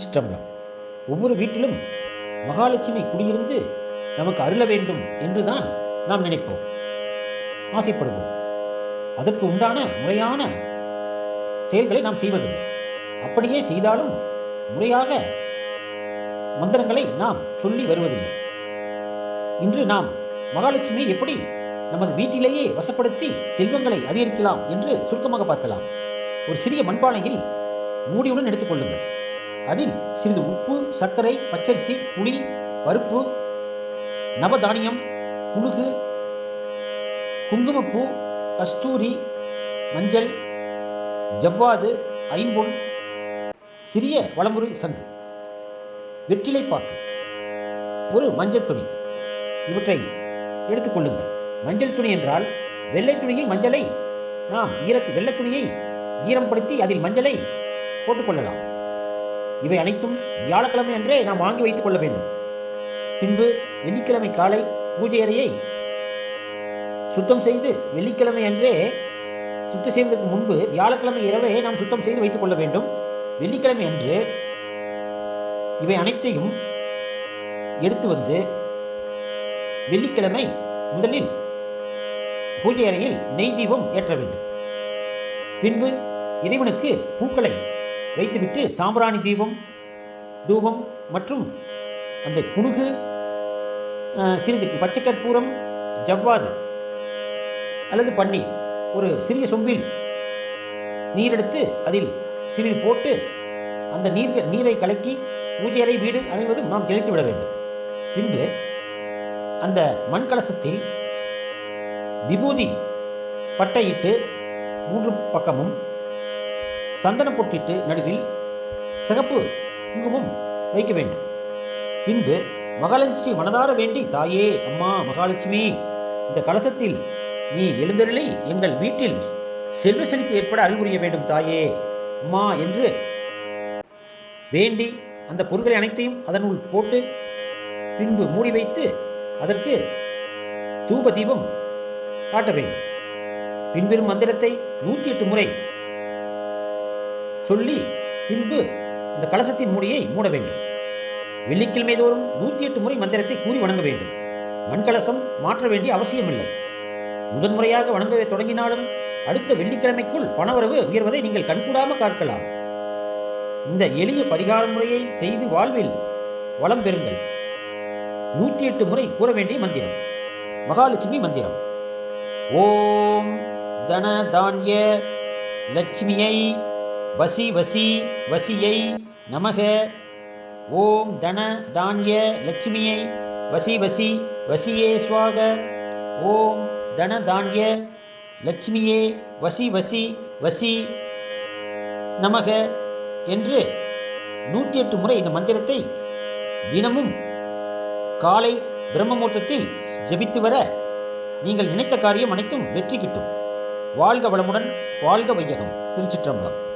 திருச்சிற்றம்பலம் ஒவ்வொரு வீட்டிலும் மகாலட்சுமி குடியிருந்து நமக்கு அருள வேண்டும் என்றுதான் நாம் நினைப்போம். ஆசைப்படுவோம். அதற்கு உண்டான முறையான செயல்களை நாம் செய்வதில்லை. அப்படியே செய்தாலும் முறையாக மந்திரங்களை நாம் சொல்லி வருவதில்லை. இன்று நாம் மகாலட்சுமியை எப்படி நமது வீட்டிலேயே வசப்படுத்தி செல்வங்களை அதிகரிக்கலாம் என்று சுருக்கமாக பார்க்கலாம். ஒரு சிறிய மண்பானையில் மூடியுடன் எடுத்துக்கொள்ளுங்கள் அதில் சிறிது உப்பு சர்க்கரை பச்சரிசி புளி பருப்பு நவதானியம் புழுகு குங்குமப்பூ கஸ்தூரி மஞ்சள் ஜவ்வாது ஐம்பொன் சிறிய வளமுறை சங்கு. வெற்றிலைப்பாக்கு ஒரு மஞ்சள் துணி. இவற்றை எடுத்துக்கொள்ளுங்கள் மஞ்சள் துணி என்றால் வெள்ளை துணியில் மஞ்சளை நாம் ஈரத்து வெள்ளை துணியை ஈரம்படுத்தி அதில் மஞ்சளை போட்டுக்கொள்ளலாம் இவை அனைத்தும் வியாழக்கிழமை அன்றே நாம் வாங்கி வைத்துக் கொள்ள வேண்டும். பின்பு வெள்ளிக்கிழமை காலை பூஜை அறையை சுத்தம் செய்து வெள்ளிக்கிழமை அன்றே சுத்தம் செய்வதற்கு முன்பு வியாழக்கிழமை இரவே நாம் சுத்தம் செய்து வைத்துக் கொள்ள வேண்டும். வெள்ளிக்கிழமை அன்று இவை அனைத்தையும் எடுத்து வந்து வெள்ளிக்கிழமை முதலில் பூஜை அறையில் நெய் தீபம் ஏற்ற வேண்டும். பின்பு இறைவனுக்கு பூக்களை வைத்துவிட்டு சாம்பிராணி தீபம் தூபம் மற்றும் அந்த புனுகு சிறிதுக்கு சிறிது பச்சை கற்பூரம் ஜவ்வாது அல்லது பன்னீர். ஒரு சிறிய சொம்பில் நீர் எடுத்து அதில் சிறிது போட்டு அந்த நீர் நீரை கலக்கி பூஜை அறை வீடு அனைவதும் நாம் தெளித்து விட வேண்டும். பின்பு அந்த மண் கலசத்தில் விபூதி பட்டையிட்டு மூன்று பக்கமும் சந்தன பொட்டிட்டு நடுவில் சிகப்பு குங்குமம் வைக்க வேண்டும். பின்பு மகாலட்சுமி மனதார வேண்டி தாயே அம்மா மகாலட்சுமி இந்த கலசத்தில் நீ எழுந்தருளி எங்கள் வீட்டில் செல்வ செழிப்பு ஏற்பட அறிவுரிய வேண்டும் தாயே அம்மா என்று வேண்டி அந்த பொருட்களை அனைத்தையும் அதனுள் போட்டு பின்பு மூடி வைத்து அதற்கு தூப தீபம் காட்ட வேண்டும். பின்வரும் மந்திரத்தை நூற்றி எட்டு முறை சொல்லி பின்பு இந்த கலசத்தின் மூடியை மூட வேண்டும். வெள்ளிக்கிழமை தோறும் நூற்றி எட்டு முறை மந்திரத்தை கூறி வணங்க வேண்டும். மண்கலசம் மாற்ற வேண்டிய அவசியமில்லை. முதன்முறையாக வணங்க தொடங்கினாலும் அடுத்த வெள்ளிக்கிழமைக்குள் பணவரவு உயர்வதை நீங்கள் கண்கூடாம பார்க்கலாம் இந்த எளிய பரிகார முறையை செய்து வாழ்வில் வளம் பெறுங்கள். நூற்றி எட்டு முறை கூற வேண்டிய மந்திரம். மகாலட்சுமி மந்திரம். ஓம் தன தானிய லட்சுமியை வசி வசி வசியை நமக. ஓம் தன தானிய லட்சுமியை வசி வசி வசியே சுவாக. ஓம் தன தானிய லட்சுமியே வசி வசி வசி நமக என்று நூற்றி எட்டு முறை இந்த மந்திரத்தை தினமும் காலை பிரம்மமூர்த்தத்தில் ஜெபித்து வர நீங்கள் நினைத்த காரியம் அனைத்தும் வெற்றி கிட்டும். வாழ்க வளமுடன் வாழ்க வையகம். திருச்சிற்றம்பலம்.